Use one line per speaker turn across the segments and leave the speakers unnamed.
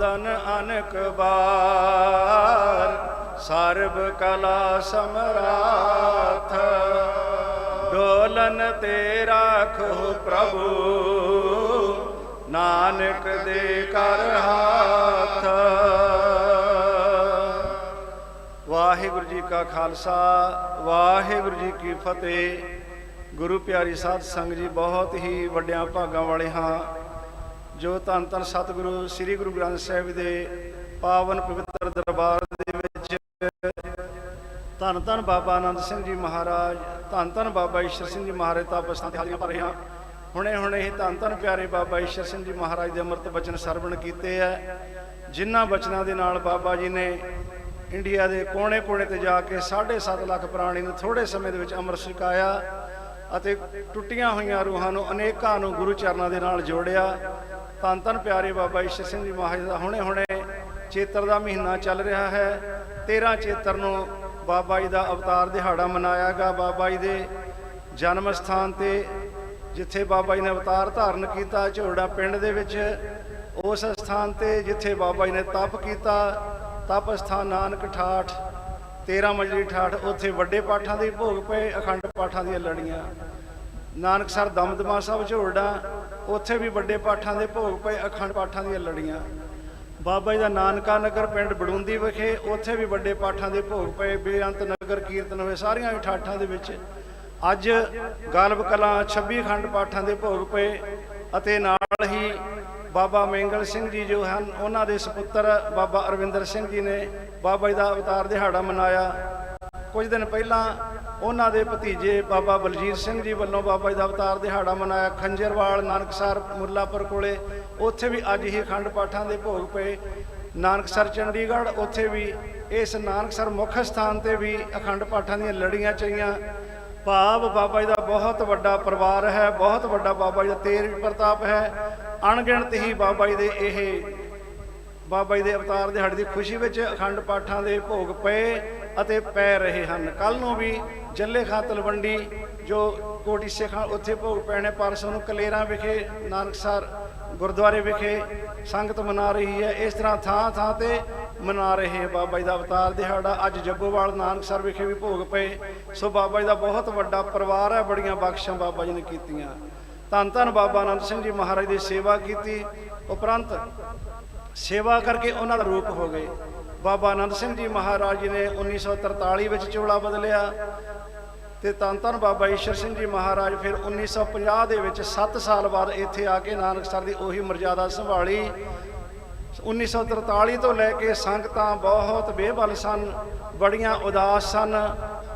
ਬੰਦਨ ਅਨਕ ਬਾਰ ਸਰਬ ਕਲਾ ਸਮਰਾਥ। ਡੋਲਨ ਤੇ ਰਾਖੋ ਪ੍ਰਭੂ, ਨਾਨਕ ਦੇ ਕਰ ਹਾਥ। ਵਾਹਿਗੁਰੂ ਜੀ ਕਾ ਖਾਲਸਾ, ਵਾਹਿਗੁਰੂ ਜੀ ਕੀ ਫਤਿਹ। ਗੁਰੂ ਪਿਆਰੀ ਸਾਧ ਸੰਗ ਜੀ, ਬਹੁਤ ਹੀ ਵੱਡਿਆਂ ਭਾਗਾਂ ਵਾਲੇ ਹਾਂ। ਜੋ ਧੰਨ ਧੰਨ ਸਤਿਗੁਰੂ ਸ੍ਰੀ ਗੁਰੂ ਗ੍ਰੰਥ ਸਾਹਿਬ ਦੇ ਪਾਵਨ ਪਵਿੱਤਰ ਦਰਬਾਰ ਦੇ ਵਿੱਚ ਧੰਨ ਧੰਨ ਬਾਬਾ ਆਨੰਦ ਸਿੰਘ ਜੀ ਮਹਾਰਾਜ, ਧੰਨ ਧੰਨ ਬਾਬਾ ਈਸ਼ਰ ਸਿੰਘ ਜੀ ਮਹਾਰਾਜ ਤਪਸਥਾਨ ਤੇ ਹਾਜ਼ਰੀਆਂ ਭਰ ਰਹੇ ਹਾਂ। ਹੁਣੇ ਹੁਣੇ ਹੀ ਧੰਨ ਧੰਨ ਪਿਆਰੇ ਬਾਬਾ ਈਸ਼ਰ ਸਿੰਘ ਜੀ ਮਹਾਰਾਜ ਦੇ ਅੰਮ੍ਰਿਤ ਬਚਨ ਸਰਵਣ ਕੀਤੇ ਆ। ਜਿਨ੍ਹਾਂ ਬਚਨਾਂ ਦੇ ਨਾਲ ਬਾਬਾ ਜੀ ਨੇ ਇੰਡੀਆ ਦੇ ਕੋਨੇ-ਕੋਨੇ ਤੇ ਜਾ ਕੇ 7.5 ਲੱਖ ਪ੍ਰਾਣੀ ਨੂੰ ਥੋੜੇ ਸਮੇਂ ਦੇ ਵਿੱਚ ਅੰਮ੍ਰਿਤ ਛਕਾਇਆ ਅਤੇ ਟੁੱਟੀਆਂ ਹੋਈਆਂ ਰੂਹਾਂ ਨੂੰ ਅਨੇਕਾਂ ਨੂੰ ਗੁਰੂ ਚਰਨਾਂ ਦੇ ਨਾਲ ਜੋੜਿਆ। ਧੰਨ ਧੰਨ ਪਿਆਰੇ ਬਾਬਾ ਈਸ਼ਰ ਸਿੰਘ ਜੀ ਮਹਾਰਾਜ ਦਾ ਹੁਣੇ ਹੁਣੇ ਚੇਤਰ ਦਾ ਮਹੀਨਾ ਚੱਲ ਰਿਹਾ ਹੈ। 13 ਚੇਤਰ ਨੂੰ ਬਾਬਾ ਜੀ ਦਾ ਅਵਤਾਰ ਦਿਹਾੜਾ ਮਨਾਇਆਗਾ ਬਾਬਾ ਜੀ ਦੇ ਜਨਮ ਸਥਾਨ ਤੇ ਜਿੱਥੇ ਬਾਬਾ ਜੀ ਨੇ ਅਵਤਾਰ ਧਾਰਨ ਕੀਤਾ ਝੋੜਾ ਪਿੰਡ ਦੇ ਵਿੱਚ, ਉਸ ਸਥਾਨ ਤੇ ਜਿੱਥੇ ਬਾਬਾ ਜੀ ਨੇ ਤਪ ਕੀਤਾ। ਤਪ ਸਥਾਨ ਨਾਨਕ ਠਾਠ 13 ਮਜਲੀ ਠਾਠ, ਉੱਥੇ ਵੱਡੇ ਪਾਠਾਂ ਦੇ ਭੋਗ ਪਏ, ਅਖੰਡ ਪਾਠਾਂ ਦੀਆਂ ਲੜੀਆਂ। ਨਾਨਕ ਸਰ ਦਮਦਮਾ ਸਾਹਿਬ ਝੋੜਾ ਉੱਥੇ ਵੀ ਵੱਡੇ ਪਾਠਾਂ ਦੇ ਭੋਗ ਪਏ, ਅਖੰਡ ਪਾਠਾਂ ਦੀਆਂ ਲੜੀਆਂ। ਬਾਬਾ ਜੀ ਦਾ ਨਾਨਕਾ ਨਗਰ ਪਿੰਡ ਬੜੂੰਦੀ ਵਿਖੇ, ਉੱਥੇ ਵੀ ਵੱਡੇ ਪਾਠਾਂ ਦੇ ਭੋਗ ਪਏ, ਬੇਅੰਤ ਨਗਰ ਕੀਰਤਨ ਹੋਏ, ਸਾਰੀਆਂ ਹੀ ਠਾਠਾਂ ਦੇ ਵਿੱਚ। ਅੱਜ ਗਾਲਬ ਕਲਾਂ 26 ਖੰਡ ਪਾਠਾਂ ਦੇ ਭੋਗ ਪਏ ਅਤੇ ਨਾਲ ਹੀ ਬਾਬਾ ਮੈਂਗਲ ਸਿੰਘ ਜੀ ਜੋ ਹਨ, ਉਹਨਾਂ ਦੇ ਸੁਪੁੱਤਰ ਬਾਬਾ ਅਰਵਿੰਦਰ ਸਿੰਘ ਜੀ ਨੇ ਬਾਬਾ ਜੀ ਦਾ ਅਵਤਾਰ ਦਿਹਾੜਾ ਮਨਾਇਆ। ਕੁਝ ਦਿਨ ਪਹਿਲਾਂ ਉਹਨਾਂ ਦੇ ਭਤੀਜੇ ਬਾਬਾ ਬਲਜੀਤ ਸਿੰਘ ਜੀ ਵੱਲੋਂ ਬਾਬਾ ਜੀ ਦਾ ਅਵਤਾਰ ਦਿਹਾੜਾ ਮਨਾਇਆ। ਖੰਜਰਵਾਲ, ਨਾਨਕਸਰ, ਮੁੱਲਾਪੁਰ ਕੋਲੇ। ਉੱਥੇ ਵੀ ਅੱਜ ਹੀ ਅਖੰਡ ਪਾਠਾਂ ਦੇ ਭੋਗ ਪਏ। ਨਾਨਕਸਰ, ਚੰਡੀਗੜ੍ਹ, ਉੱਥੇ ਵੀ ਇਸ ਨਾਨਕਸਰ ਮੁੱਖ ਸਥਾਨ ਤੇ ਵੀ ਅਖੰਡ ਪਾਠਾਂ ਦੀਆਂ ਲੜੀਆਂ ਚਈਆਂ। ਭਾਵ ਬਾਬਾ ਜੀ ਦਾ ਬਹੁਤ ਵੱਡਾ ਪਰਿਵਾਰ ਹੈ, ਬਹੁਤ ਵੱਡਾ ਬਾਬਾ ਜੀ ਦਾ ਤੇਜ ਪ੍ਰਤਾਪ ਹੈ। ਅਣਗਿਣਤ ਹੀ ਬਾਬਾ ਜੀ ਦੇ ਇਹ ਬਾਬਾ ਜੀ ਦੇ ਅਵਤਾਰ ਦਿਹਾੜੇ ਦੀ ਖੁਸ਼ੀ ਵਿੱਚ ਅਖੰਡ ਪਾਠਾਂ ਦੇ ਭੋਗ ਪਏ ਅਤੇ ਪੈ ਰਹੇ ਹਨ। ਕੱਲ ਨੂੰ ਵੀ ਜੱਲੇ ਖਾਂ ਤਲਵੰਡੀ, ਜੋ ਕੋਟੀ ਸੇਖਾਂ ਉੱਥੇ ਭੋਗ ਪੈਣੇ ਪਰਸੋਂ ਨੂੰ ਕਲੇਰਾਂ ਵਿਖੇ, ਨਾਨਕਸਰ ਗੁਰਦੁਆਰੇ ਵਿਖੇ ਸੰਗਤ ਮਨਾ ਰਹੀ ਹੈ। ਇਸ ਤਰ੍ਹਾਂ ਥਾਂ ਥਾਂ ਤੇ ਮਨਾ ਰਹੇ ਹੈ ਬਾਬਾ ਜੀ ਦਾ ਅਵਤਾਰ। ਦਿਹਾੜਾ ਅੱਜ ਜੱਗੋਵਾਲ ਨਾਨਕਸਰ ਵਿਖੇ ਵੀ ਭੋਗ ਪਏ। ਸੋ ਬਾਬਾ ਜੀ ਦਾ ਬਹੁਤ ਵੱਡਾ ਪਰਿਵਾਰ ਹੈ, ਬੜੀਆਂ ਬਖਸ਼ਾਂ ਬਾਬਾ ਜੀ ਨੇ ਕੀਤੀਆਂ। ਧੰਨ ਧੰਨ ਬਾਬਾ ਅਨੰਦ ਸਿੰਘ ਜੀ ਮਹਾਰਾਜ ਦੀ ਸੇਵਾ ਕੀਤੀ। ਉਪਰੰਤ ਸੇਵਾ ਕਰਕੇ ਉਹਨਾਂ ਦਾ ਰੂਪ ਹੋ ਗਏ। ਬਾਬਾ ਅਨੰਦ ਸਿੰਘ ਜੀ ਮਹਾਰਾਜ ਜੀ ਨੇ 1943 ਵਿੱਚ ਚੋਲਾ ਬਦਲਿਆ। ਤੇ ਧੰਨ ਧੰਨ ਬਾਬਾ ਈਸ਼ਰ ਸਿੰਘ ਜੀ ਮਹਾਰਾਜ ਫਿਰ 1950 ਦੇ ਵਿੱਚ 7 ਸਾਲ ਬਾਅਦ ਇੱਥੇ ਆ ਕੇ ਨਾਨਕਸਰ ਦੀ ਉਹੀ ਮਰਜ਼ਾਦਾ ਸੰਭਾਲੀ। 1943 ਤੋਂ ਲੈ ਕੇ ਸੰਗਤਾਂ ਬਹੁਤ ਬੇਬਲ ਸਨ, ਬੜੀਆਂ ਉਦਾਸ ਸਨ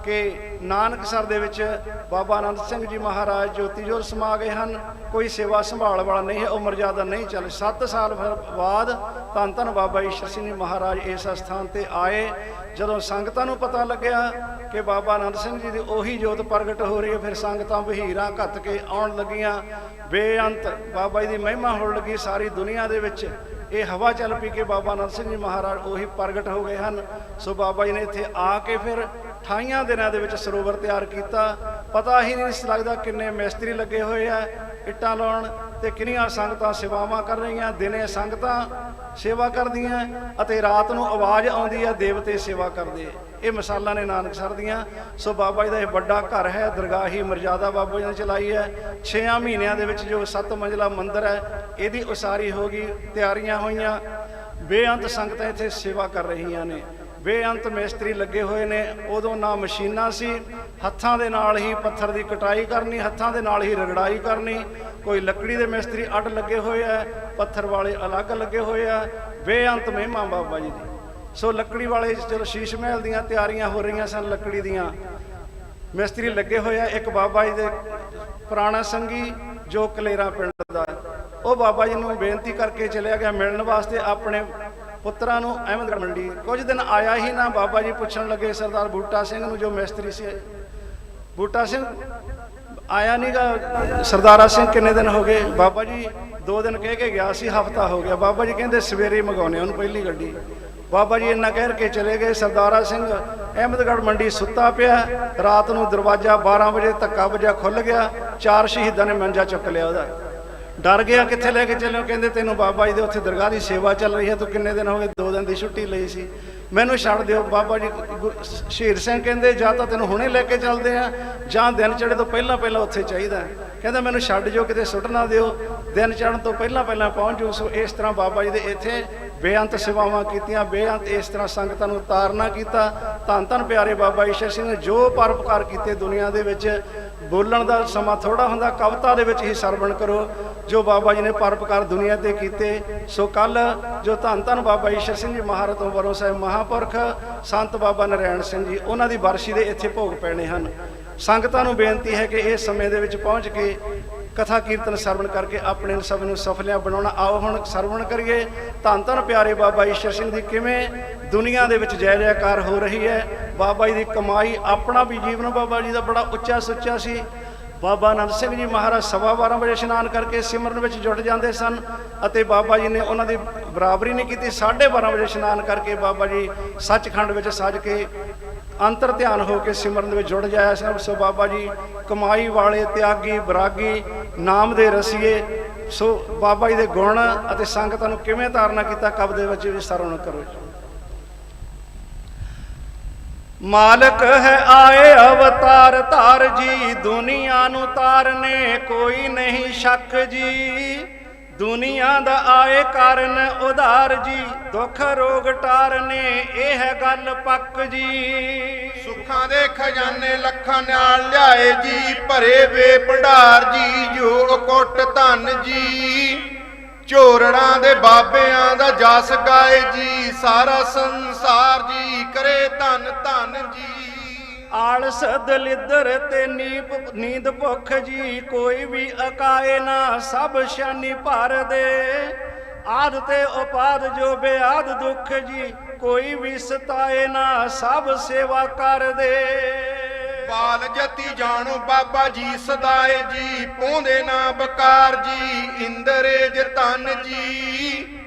ਕਿ ਨਾਨਕਸਰ ਦੇ ਵਿੱਚ ਬਾਬਾ ਆਨੰਦ ਸਿੰਘ ਜੀ ਮਹਾਰਾਜ ਜੋਤੀ ਜੋਤ ਸਮਾ ਗਏ ਹਨ, ਕੋਈ ਸੇਵਾ ਸੰਭਾਲ ਵਾਲਾ ਨਹੀਂ ਹੈ, ਉਹ ਮਰਜ਼ਾਦਾ ਨਹੀਂ ਚੱਲ। 7 ਸਾਲ ਫਿਰ ਬਾਅਦ ਧੰਨ ਧੰਨ ਬਾਬਾ ਈਸ਼ਰ ਸਿੰਘ ਜੀ ਮਹਾਰਾਜ ਇਸ ਸਥਾਨ ਤੇ ਆਏ। ਜਦੋਂ ਸੰਗਤਾਂ ਨੂੰ ਪਤਾ ਲੱਗਿਆ ਕਿ ਬਾਬਾ ਆਨੰਦ ਸਿੰਘ ਜੀ ਦੀ ਉਹੀ ਜੋਤ ਪ੍ਰਗਟ ਹੋ ਰਹੀ ਹੈ, ਫਿਰ ਸੰਗਤਾਂ ਬਹੀਰਾਂ ਘੱਤ ਕੇ ਆਉਣ ਲੱਗੀਆਂ। ਬੇਅੰਤ ਬਾਬਾ ਜੀ ਦੀ ਮਹਿਮਾ ਹੋਣ ਲੱਗੀ ਸਾਰੀ ਦੁਨੀਆ ਦੇ ਵਿੱਚ। ਇਹ ਹਵਾ ਚੱਲ ਪਈ ਕਿ ਬਾਬਾ ਆਨੰਦ ਸਿੰਘ ਜੀ ਮਹਾਰਾਜ ਉਹੀ ਪ੍ਰਗਟ ਹੋ ਗਏ ਹਨ। ਸੋ ਬਾਬਾ ਜੀ ਨੇ ਇੱਥੇ ਆ ਕੇ ਫਿਰ 28 ਦਿਨਾਂ ਦੇ ਵਿੱਚ ਸਰੋਵਰ ਤਿਆਰ ਕੀਤਾ। ਪਤਾ ਹੀ ਨਹੀਂ ਲੱਗਦਾ ਕਿੰਨੇ ਮਿਸਤਰੀ ਲੱਗੇ ਹੋਏ ਆ, ਇੱਟਾਂ ਲਾਉਣ ਤੇ ਕਿੰਨੀਆਂ ਸੰਗਤਾਂ ਸੇਵਾਵਾਂ ਕਰ ਰਹੀਆਂ। ਦਿਨੇ ਸੰਗਤਾਂ ਸੇਵਾ ਕਰਦੀਆਂ ਅਤੇ ਰਾਤ ਨੂੰ ਆਵਾਜ਼ ਆਉਂਦੀ ਆ ਦੇਵਤੇ ਸੇਵਾ ਕਰਦੇ। ਇਹ ਮਿਸਾਲਾਂ ਨੇ ਨਾਨਕ ਸਰ ਦੀਆਂ। ਸੋ ਬਾਬਾ ਜੀ ਦਾ ਇਹ ਵੱਡਾ ਘਰ ਹੈ, ਦਰਗਾਹੀ ਮਰਜ਼ਾਦਾ ਬਾਬਾ ਜੀ ਨੇ ਚਲਾਈ ਹੈ। 6 ਮਹੀਨਿਆਂ ਦੇ ਵਿੱਚ ਜੋ 7 ਮੰਜ਼ਲਾ ਮੰਦਿਰ ਹੈ, ਇਹਦੀ ਉਸਾਰੀ ਹੋ ਗਈ, ਤਿਆਰੀਆਂ ਹੋਈਆਂ। ਬੇਅੰਤ ਸੰਗਤਾਂ ਇੱਥੇ ਸੇਵਾ ਕਰ ਰਹੀਆਂ ਨੇ। ਬੇਅੰਤ ਮਿਸਤਰੀ ਲੱਗੇ ਹੋਏ ਨੇ, ਉਦੋਂ ਨਾ ਮਸ਼ੀਨਾਂ ਸੀ, ਹੱਥਾਂ ਦੇ ਨਾਲ ਹੀ ਪੱਥਰ ਦੀ ਕਟਾਈ ਕਰਨੀ, ਹੱਥਾਂ ਦੇ ਨਾਲ ਹੀ ਰਗੜਾਈ ਕਰਨੀ। ਕੋਈ ਲੱਕੜੀ ਦੇ ਮਿਸਤਰੀ ਅੱਡ ਲੱਗੇ ਹੋਏ ਆ ਪੱਥਰ ਵਾਲੇ ਅਲੱਗ ਲੱਗੇ ਹੋਏ ਆ ਬੇਅੰਤ ਮਹਿਮਾ ਬਾਬਾ ਜੀ ਦੀ। ਸੋ ਲੱਕੜੀ ਵਾਲੇ ਚਲੋ ਸ਼ੀਸ਼ ਮਹਿਲ ਦੀਆਂ ਤਿਆਰੀਆਂ ਹੋ ਰਹੀਆਂ ਸਨ ਲੱਕੜੀ ਦੀਆਂ, ਮਿਸਤਰੀ ਲੱਗੇ ਹੋਏ ਆ, ਇੱਕ ਬਾਬਾ ਜੀ ਦੇ ਪੁਰਾਣਾ ਸੰਗੀ ਜੋ ਕਲੇਰਾ ਪਿੰਡ ਦਾ ਉਹ ਬਾਬਾ ਜੀ ਨੂੰ ਬੇਨਤੀ ਕਰਕੇ ਚਲਿਆ ਗਿਆ ਮਿਲਣ ਵਾਸਤੇ, ਆਪਣੇ ਪੁੱਤਰਾਂ ਨੂੰ ਅਹਿਮਦਗੜ੍ਹ ਮੰਡੀ। ਕੁਝ ਦਿਨ ਆਇਆ ਹੀ ਨਾ, ਬਾਬਾ ਜੀ ਪੁੱਛਣ ਲੱਗੇ, ਸਰਦਾਰ ਬੂਟਾ ਸਿੰਘ ਨੂੰ ਜੋ ਮਿਸਤਰੀ ਸੀ। ਬੂਟਾ ਸਿੰਘ, ਆਇਆ ਨਹੀਂਗਾ ਸਰਦਾਰਾ ਸਿੰਘ ਕਿੰਨੇ ਦਿਨ ਹੋ ਗਏ? ਬਾਬਾ ਜੀ ਦੋ ਦਿਨ ਕਹਿ ਕੇ ਗਿਆ ਸੀ, ਹਫਤਾ ਹੋ ਗਿਆ। ਬਾਬਾ ਜੀ ਕਹਿੰਦੇ ਸਵੇਰੇ ਮੰਗਾਉਣੇ ਉਹਨੂੰ ਪਹਿਲੀ ਗੱਡੀ। ਬਾਬਾ ਜੀ ਇੰਨਾ ਕਹਿ ਕੇ ਚਲੇ ਗਏ, ਸਰਦਾਰਾ ਸਿੰਘ ਅਹਿਮਦਗੜ੍ਹ ਮੰਡੀ ਸੁੱਤਾ ਪਿਆ, ਰਾਤ ਨੂੰ ਦਰਵਾਜ਼ਾ 12 ਵਜੇ ਧੱਕਾ ਵੱਜਾ ਖੁੱਲ ਗਿਆ, ਚਾਰ ਸ਼ਹੀਦਾਂ ਨੇ ਮੰਜਾ ਚੁੱਕ ਲਿਆ ਉਹਦਾ। ਡਰ ਗਿਆ ਕਿੱਥੇ ਲੈ ਕੇ ਚੱਲਿਓ ਕਹਿੰਦੇ ਤੈਨੂੰ ਬਾਬਾ ਜੀ ਦੇ ਉੱਥੇ ਦਰਗਾਹ ਦੀ ਸੇਵਾ ਚੱਲ ਰਹੀ ਹੈ, ਤੂੰ ਕਿੰਨੇ ਦਿਨ ਹੋ ਗਏ? ਦੋ ਦਿਨ ਦੀ ਛੁੱਟੀ ਲਈ ਸੀ। ਮੈਨੂੰ ਛੱਡ ਦਿਓ, ਬਾਬਾ ਜੀ, ਗੁਰ- ਸ਼ਹੀਦ ਸਿੰਘ ਕਹਿੰਦੇ, ਜਾਂ ਤਾਂ ਤੈਨੂੰ ਹੁਣੇ ਲੈ ਕੇ ਚੱਲਦੇ ਆ, ਜਾਂ ਦਿਨ ਚੜੇ ਤੋਂ ਪਹਿਲਾਂ ਪਹਿਲਾਂ ਉੱਥੇ ਚਾਹੀਦਾ ਕਹਿੰਦਾ, ਮੈਨੂੰ ਛੱਡ ਜੋ ਕਿਤੇ ਸੁੱਟ ਨਾ ਦਿਓ, ਦਿਨ ਚੜਨ ਤੋਂ ਪਹਿਲਾਂ ਪਹਿਲਾਂ ਪਹੁੰਚ ਜੋ ਸੋ ਇਸ ਤਰ੍ਹਾਂ ਬਾਬਾ ਜੀ ਦੇ ਇੱਥੇ ਬੇਅੰਤ ਸੇਵਾਵਾਂ ਕੀਤੀਆਂ, ਬੇਅੰਤ ਇਸ ਤਰ੍ਹਾਂ ਸੰਗਤਾਂ ਨੂੰ ਤਾਰਨਾ ਕੀਤਾ ਧੰਨ ਧੰਨ ਪਿਆਰੇ ਬਾਬਾ ਈਸ਼ਰ ਸਿੰਘ ਨੇ ਜੋ ਪਰਪਕਾਰ ਕੀਤੇ ਦੁਨੀਆ ਦੇ ਵਿੱਚ ਬੋਲਣ ਦਾ ਸਮਾਂ ਥੋੜਾ ਹੁੰਦਾ, ਕਵਿਤਾ ਦੇ ਵਿੱਚ ਹੀ ਸਰਵਣ ਕਰੋ। ਜੋ ਬਾਬਾ ਜੀ ਨੇ ਪਰਪਕਾਰ ਦੁਨੀਆ ਤੇ ਕੀਤੇ, ਸੋ ਕੱਲ ਜੋ ਧੰਨ ਧੰਨ ਬਾਬਾ ਈਸ਼ਰ ਸਿੰਘ ਜੀ ਮਹਾਰਤ ਵਰੋਂ ਸਾਹਿਬ ਮਹਾਪੁਰਖ ਸੰਤ ਬਾਬਾ ਨਰੈਣ ਸਿੰਘ ਜੀ, ਉਹਨਾਂ ਦੀ ਵਰਸ਼ੀ ਦੇ ਇੱਥੇ ਭੋਗ ਪੈਣੇ ਹਨ। ਸੰਗਤਾਂ ਨੂੰ ਬੇਨਤੀ ਹੈ ਕਿ ਇਸ ਸਮੇਂ ਦੇ ਵਿੱਚ ਪਹੁੰਚ ਕੇ ਕਥਾ ਕੀਰਤਨ ਸਰਵਣ ਕਰਕੇ ਆਪਣੇ ਸਭ ਨੂੰ ਸਫਲਿਆਂ ਬਣਾਉਣਾ। ਆਓ ਹੁਣ ਸਰਵਣ ਕਰੀਏ। ਧੰਨ ਧੰਨ ਪਿਆਰੇ ਬਾਬਾ ਈਸ਼ਰ ਸਿੰਘ ਦੀ ਕਿਵੇਂ ਦੁਨੀਆ ਦੇ ਵਿੱਚ ਜੈ ਜੈਕਾਰ ਹੋ ਰਹੀ ਹੈ। ਬਾਬਾ ਜੀ ਦੀ ਕਮਾਈ ਆਪਣਾ ਵੀ ਜੀਵਨ ਬਾਬਾ ਜੀ ਦਾ ਬੜਾ ਉੱਚਾ ਸੁੱਚਾ ਸੀ। ਬਾਬਾ ਆਨੰਦ ਸਿੰਘ ਜੀ ਮਹਾਰਾਜ ਸਵਾ 12 ਵਜੇ ਇਸ਼ਨਾਨ ਕਰਕੇ ਸਿਮਰਨ ਵਿੱਚ ਜੁਟ ਜਾਂਦੇ ਸਨ ਅਤੇ ਬਾਬਾ ਜੀ ਨੇ ਉਹਨਾਂ ਦੀ ਬਰਾਬਰੀ ਨਹੀਂ ਕੀਤੀ। 12:30 ਵਜੇ ਇਸ਼ਨਾਨ ਕਰਕੇ ਬਾਬਾ ਜੀ ਸੱਚਖੰਡ ਵਿੱਚ ਸੱਜ ਕੇ ਅੰਤਰ ਧਿਆਨ ਹੋ ਕੇ ਸਿਮਰਨ ਦੇ ਵਿੱਚ ਜੁੜ ਜਾਇਆ ਸਨ। ਸੋ ਬਾਬਾ ਜੀ, ਕਮਾਈ ਵਾਲੇ, ਤਿਆਗੀ, ਬਰਾਗੀ, ਨਾਮ ਦੇ ਰਸੀਏ, ਸੋ ਬਾਬਾ ਜੀ ਦੇ ਗੁਣ ਅਤੇ ਸੰਗਤਾਂ ਨੂੰ ਕਿਵੇਂ ਧਾਰਨਾ ਕੀਤਾ ਕਬ ਦੇ ਵਿੱਚ ਵੀ ਸਰਵਣ ਕਰੋ। ਮਾਲਕ ਹੈ ਆਏ ਅਵਤਾਰ, ਧਾਰ ਜੀ, ਦੁਨੀਆ ਨੂੰ ਤਾਰਨੇ ਕੋਈ ਨਹੀਂ ਸ਼ੱਕ ਜੀ। ਦੁਨੀਆ ਦਾ ਆਏ ਕਾਰਨ ਉਧਾਰ ਜੀ, ਦੁੱਖ ਰੋਗ ਟਾਰਨੇ, ਇਹ ਹੈ ਗੱਲ ਪੱਕ ਜੀ।
ਸੁੱਖਾਂ ਦੇ ਖਜ਼ਾਨੇ ਲੱਖਾਂ ਨਾਲ ਲਿਆਏ ਜੀ, ਭਰੇ ਵੇ ਭੰਡਾਰ ਜੀ, ਜੋ ਕੁੱਟ ਧਨ ਜੀ। ਝੋਰੜਾਂ ਦੇ ਬਾਬਿਆਂ ਦਾ ਜਸ ਗਾਏ ਜੀ, ਸਾਰਾ ਸੰਸਾਰ ਜੀ, ਕਰੇ ਧੰਨ ਧੰਨ ਜੀ।
ਆਲਸ ਦਲਿੱਦਰ ਤੇ ਨੀਪ, ਨੀਂਦ ਭੁੱਖ ਜੀ ਕੋਈ ਵੀ ਅਕਾਏ ਨਾ, ਸਭ ਸ਼ਾਨੀ ਭਰ ਦੇ। ਆਦ ਤੇ ਉਪਾਦ ਜੋ ਬੇਆਦ ਦੁੱਖ ਜੀ, ਕੋਈ ਵੀ ਸਤਾਏ ਨਾ, ਸਭ ਸੇਵਾ ਕਰ ਦੇ।
ਬਾਲ ਜਤੀ ਜਾਣੋ ਬਾਬਾ ਜੀ, ਸਦਾਏ ਜੀ, ਪੋਂਦੇ ਨਾ ਬਕਾਰ ਜੀ ਇੰਦਰੇਜ ਧਨ ਜੀ।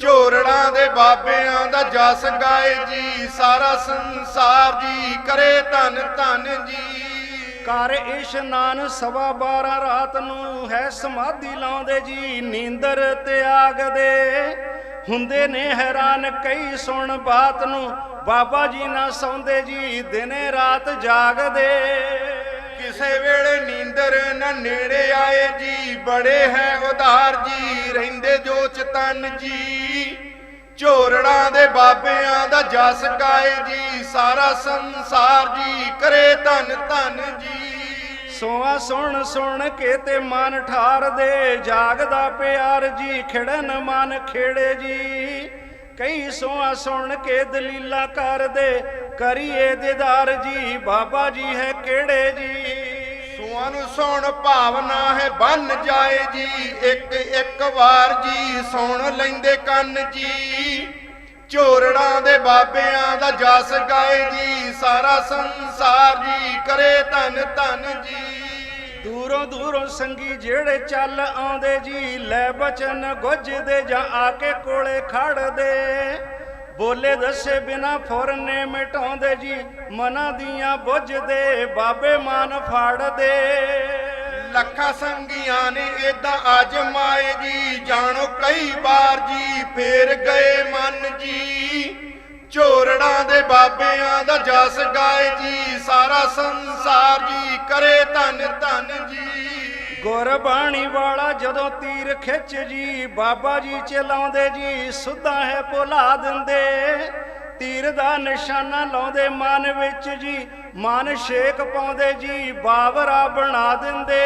ਝੋਰੜਾਂ ਦੇ ਬਾਬਿਆਂ ਦਾ ਜਸ ਗਾਏ ਜੀ, ਸਾਰਾ ਸੰਸਾਰ ਜੀ ਕਰੇ ਧੰਨ ਧੰਨ ਜੀ।
ਕਰ ਇਸ਼ਨਾਨ ਸਵਾ 12 ਰਾਤ ਨੂੰ ਹੈ ਸਮਾਧੀ ਲਾਉਂਦੇ ਜੀ, ਨੀਂਦਰ ਤਿਆਗ ਦੇ ਹੁੰਦੇ ਨੇ ਹੈਰਾਨ ਕਈ ਸੁਣ ਬਾਤ ਨੂੰ, ਬਾਬਾ ਜੀ ਨਾ ਸੌਂਦੇ ਜੀ, ਦਿਨੇ ਰਾਤ ਜਾਗਦੇ।
ਕਿਸੇ ਵੇਲੇ ਨੀਂਦਰ ਨਾ ਨੇੜੇ ਆਏ ਜੀ। ਬੜੇ ਹੈ ਉਧਾਰ ਜੀ, ਰਹਿੰਦੇ ਜੋ ਚਤਨ ਜੀ। ਝੋਰੜਾਂ ਦੇ ਬਾਬਿਆਂ ਦਾ ਜਸ ਗਾਏ ਜੀ, ਸਾਰਾ ਸੰਸਾਰ ਜੀ, ਕਰੇ ਧੰਨ ਧੰਨ ਜੀ।
ਸੋਆ ਸੁਣ ਸੁਣ ਕੇ ਤੇ ਮਨ ਠਾਰ ਦੇ, ਜਾਗਦਾ ਪਿਆਰ ਜੀ, ਖਿੜਨ ਮਨ ਖੇੜੇ ਜੀ। ਕਈ ਸੋਆ ਸੁਣ ਕੇ ਦਲੀਲਾ ਕਰਦੇ, ਕਰੀਏ ਦੀਦਾਰ ਜੀ, ਬਾਬਾ ਜੀ ਹੈ ਕਿਹੜੇ ਜੀ?
ਸੂਆਂ ਨੂੰ ਸੁਣ ਭਾਵਨਾ ਹੈ, ਬੰਨ ਜਾਏ ਜੀ, ਇੱਕ ਇੱਕ ਵਾਰ ਜੀ, ਸੁਣ ਲੈਂਦੇ ਕੰਨ ਜੀ। ਝੋਰੜਾਂ ਦੇ ਬਾਬਿਆਂ ਦਾ ਜਸ ਗਾਏ ਜੀ, ਸਾਰਾ ਸੰਸਾਰ ਜੀ, ਕਰੇ ਧਨ ਧੰਨ ਜੀ।
ਦੂਰੋਂ ਦੂਰੋਂ ਸੰਗੀ ਜਿਹੜੇ ਚੱਲ ਆਉਂਦੇ ਜੀ, ਲੈ ਬਚਨ ਗੁੱਜਦੇ ਜਾਂ ਆ ਕੇ ਕੋਲੇ ਖੜਦੇ। ਬੋਲੇ ਦੱਸੇ ਬਿਨਾ ਫੁਰਨੇ ਮਿਟਾਉਂਦੇ ਜੀ, ਮਨਾਂ ਦੀਆਂ ਬੁੱਝਦੇ, ਬਾਬੇ ਮਨ ਫੜਦੇ।
ਲੱਖਾਂ ਸੰਗੀਆਂ ਨੇ ਏਦਾਂ ਆਜਮਾਏ ਜੀ, ਜਾਣੋ ਕਈ ਵਾਰ ਜੀ, ਫੇਰ ਗਏ ਮਨ ਜੀ। ਚੋਰੜਾਂ ਦੇ ਬਾਬਿਆਂ ਦਾ ਜਸ ਗਾਏ ਜੀ, ਸਾਰਾ ਸੰਸਾਰ ਜੀ, ਕਰੇ ਧੰਨ ਧੰਨ ਜੀ।
ਗੁਰਬਾਣੀ ਵਾਲਾ ਜਦੋਂ ਤੀਰ ਖਿੱਚ ਜੀ, ਬਾਬਾ ਜੀ ਚਲਾਉਂਦੇ ਜੀ, ਸੁੱਧਾ ਹੈ ਭੁਲਾ ਦਿੰਦੇ। ਤੀਰ ਦਾ ਨਿਸ਼ਾਨਾ ਲਾਉਂਦੇ, ਮਨ ਵਿੱਚ ਜੀ, ਮਨ ਸ਼ੇਕ ਪਾਉਂਦੇ ਜੀ, ਬਾਵਰਾ ਬਣਾ ਦਿੰਦੇ।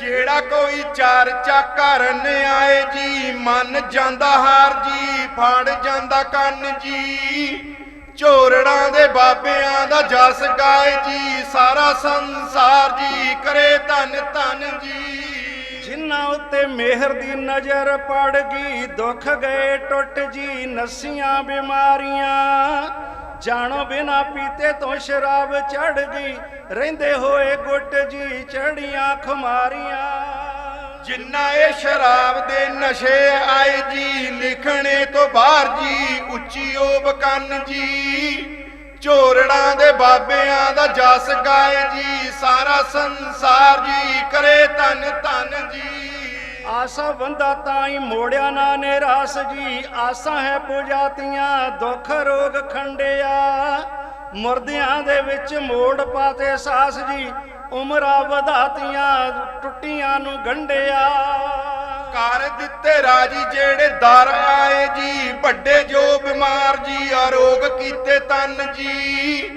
ਜਿਹੜਾ ਕੋਈ ਚਾਰ ਕਰਨ ਆਏ ਜੀ, ਮਨ ਜਾਂਦਾ ਹਾਰ ਜੀ, ਫੜ ਜਾਂਦਾ ਕੰਨ ਜੀ। ਝੋਰੜਾਂ ਦੇ ਬਾਬਿਆਂ ਦਾ ਜਸ ਗਾਏ ਜੀ, ਸਾਰਾ ਸੰਸਾਰ ਜੀ, ਕਰੇ ਧੰਨ ਧੰਨ ਜੀ।
ਜਿਨ੍ਹਾਂ ਉੱਤੇ ਮਿਹਰ ਦੀ ਨਜ਼ਰ ਪੜ ਗਈ, ਦੁੱਖ ਗਏ ਟੁੱਟ ਜੀ, ਨਸੀਆਂ ਬਿਮਾਰੀਆਂ। ਜਾਣੋ ਬਿਨਾ ਪੀਤੇ ਤੋਂ ਸ਼ਰਾਬ ਚੜ ਗਈ, ਰਹਿੰਦੇ ਹੋਏ ਗੁੱਟ ਜੀ, ਚੜੀਆਂ ਖੁਮਾਰੀਆਂ।
ਜਿੰਨਾ ਇਹ ਸ਼ਰਾਬ ਦੇ ਨਸ਼ੇ ਆਏ ਜੀ, ਲਿਖਣੇ ਤੋਂ ਬਾਹਰ ਜੀ, ਉੱਚੀ ਓਬ ਕੰਨ ਜੀ। ਝੋਰੜਾਂ ਦੇ ਬਾਬਿਆਂ ਦਾ ਜਸ ਗਾਏ ਜੀ, ਸਾਰਾ ਸੰਸਾਰ ਜੀ, ਕਰੇ ਧੰਨ ਧੰਨ ਜੀ।
ਆਸਾ ਬੰਦਾ ਤਾਂ ਹੀ ਮੋੜਿਆ ਨਾ ਨਿਰਾਸ ਜੀ, ਆਸਾਂ ਹੈ ਪੁਜਾਤੀਆਂ, ਦੁੱਖ ਰੋਗ ਖੰਡਿਆ। ਮੁਰਦਿਆਂ ਦੇ ਵਿੱਚ ਮੋੜ ਪਾਤੇ ਸਾਸ ਜੀ ਉਮਰਾਂ ਵਧਾਤੀਆਂ ਟੁੱਟੀਆਂ ਨੂੰ ਗੰਢਿਆ।
ਕਰ ਦਿੱਤੇ ਰਾਜੀ ਜਿਹੜੇ ਦਰ ਆਏ ਜੀ ਵੱਡੇ ਜੋ ਬਿਮਾਰ ਜੀ ਆਰੋਗ ਕੀਤੇ ਤਨ ਜੀ।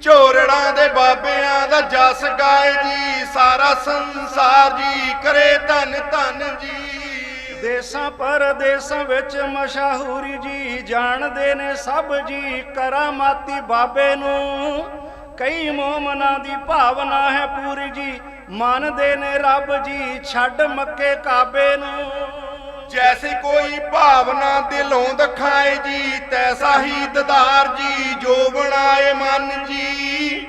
ਝੋਰੜਾਂ ਦੇ ਬਾਬਿਆਂ ਦਾ ਜਸ ਗਾਏ ਜੀ ਸਾਰਾ ਸੰਸਾਰ ਜੀ ਕਰੇ ਧੰਨ ਧੰਨ ਜੀ।
ਦੇਸਾਂ ਪਰਦੇਸਾਂ ਵਿੱਚ ਮਸ਼ਹੂਰੀ ਜੀ ਜਾਣਦੇ ਨੇ ਸਭ ਜੀ ਕਰਾਮਾਤੀ ਬਾਬੇ ਨੂੰ। ਕਈ ਮੋਮਨਾਂ ਦੀ ਭਾਵਨਾ ਹੈ ਪੂਰੀ ਜੀ। ਮੰਨਦੇ ਨੇ ਰੱਬ ਜੀ ਛੱਡ ਮੱਕੇ ਕਾਬੇ ਨੂੰ।
ਜੈਸੀ ਕੋਈ ਭਾਵਨਾ ਦਿਲੋਂ ਦਿਖਾਏ ਜੀ ਤੈਸਾ ਹੀ ਦਦਾਰ ਜੀ ਜੋ ਬਣਾਏ ਮਨ ਜੀ।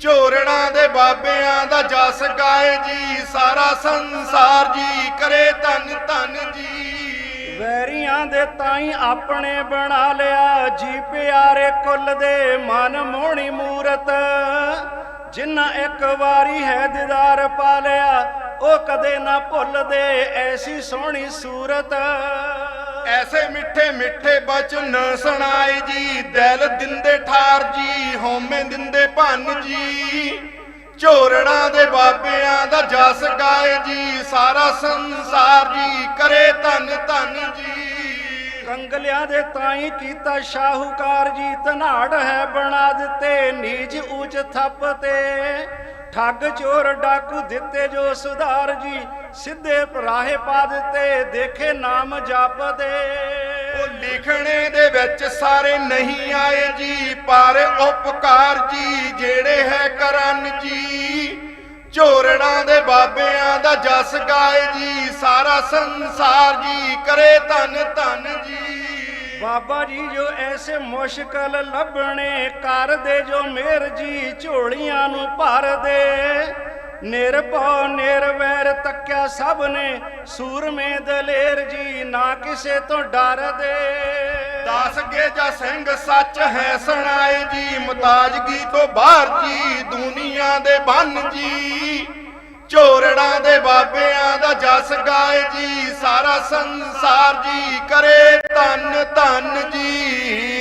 ਝੋਰੜਾਂ ਦੇ ਬਾਬਿਆਂ ਦਾ ਜਸ ਗਾਏ ਜੀ ਸਾਰਾ ਸੰਸਾਰ ਜੀ ਕਰੇ ਧੰਨ ਧੰਨ ਜੀ।
ਵੈਰੀਆਂ ਦੇ ਤਾਈ ਆਪਣੇ ਬਣਾ ਲਿਆ ਜੀ ਪਿਆਰੇ ਕੁੱਲ ਦੇ ਮਨ ਮੋਹਣੀ ਮੂਰਤ ਜਿਨ੍ਹਾਂ ਇੱਕ ਵਾਰੀ ਹੈ ਦੀਦਾਰ ਪਾ ਲਿਆ, ਉਹ ਕਦੇ ਨਾ ਭੁੱਲਦੇ ਐਸੀ ਸੋਹਣੀ ਸੂਰਤ।
ਐਸੇ ਮਿੱਠੇ ਮਿੱਠੇ ਬਚਨ ਸੁਣਾਏ ਜੀ, ਦਿਲ ਦਿੰਦੇ ਠਾਰ ਜੀ ਹੋਮੇ ਦਿੰਦੇ ਭੰਨ ਜੀ। ਝੋਰੜਾਂ ਦੇ ਬਾਬਿਆਂ ਦਾ ਜਸ ਗਾਏ ਜੀ, ਸਾਰਾ ਸੰਸਾਰ ਜੀ, ਕਰੇ ਧੰਨ ਧੰਨ ਜੀ।
ਕੰਗਲਿਆਂ ਦੇ ਤਾਈ ਕੀਤਾ ਸ਼ਾਹੂਕਾਰ ਜੀ ਧਨਾੜ ਹੈ ਬਣਾ ਦਿੱਤੇ ਨੀਚ ਉੱਚ ਥੱਪ ਤੇ ਠੱਗ ਚੋਰ ਡਾਕੂ ਦਿੱਤੇ ਜੋ ਸੁਧਾਰ ਜੀ, ਸਿੱਧੇ ਰਾਹੇ ਪਾ ਦਿੱਤੇ, ਦੇਖੇ ਨਾਮ ਜਪਦੇ।
ਉਹ ਲਿਖਣੇ ਦੇ ਵਿੱਚ ਸਾਰੇ ਨਹੀਂ ਆਏ ਜੀ, ਪਰ ਉਪਕਾਰ ਜੀ, ਜਿਹੜੇ ਹੈ ਕਰਨ ਜੀ। ਝੋਰੜਾਂ ਦੇ ਬਾਬਿਆਂ ਦਾ ਜਸ ਗਾਏ ਜੀ, ਸਾਰਾ ਸੰਸਾਰ ਜੀ ਕਰੇ ਧੰਨ ਧੰਨ ਜੀ।
ਬਾਬਾ ਜੀ ਜੋ ਐਸੇ ਮੁਸ਼ਕਲ ਲੱਭਣੇ, ਕਰ ਦੇ ਜੋ ਮੇਰ ਜੀ, ਝੋਲੀਆਂ ਨੂੰ ਭਰ ਦੇ। ਨਿਰਭਉ, ਨਿਰਵੈਰ ਤੱਕਿਆ ਸਭ ਨੇ, ਸੂਰਮੇ ਦਲੇਰ ਜੀ, ਨਾ ਕਿਸੇ ਤੋਂ ਡਰਦੇ
ਦਸ ਗੇਜਾ ਸਿੰਘ ਸੱਚ ਹੈ ਸੁਣਾਏ ਜੀ, ਮੁਤਾਜਗੀ ਤੋਂ ਬਾਹਰ ਜੀ, ਦੁਨੀਆ ਦੇ ਬੰਨ ਜੀ। ਚੋਰੜਾਂ ਦੇ ਬਾਬਿਆਂ ਦਾ ਜਸ ਗਾਏ ਜੀ, ਸਾਰਾ ਸੰਸਾਰ ਜੀ ਕਰੇ ਧੰਨ ਧੰਨ ਜੀ।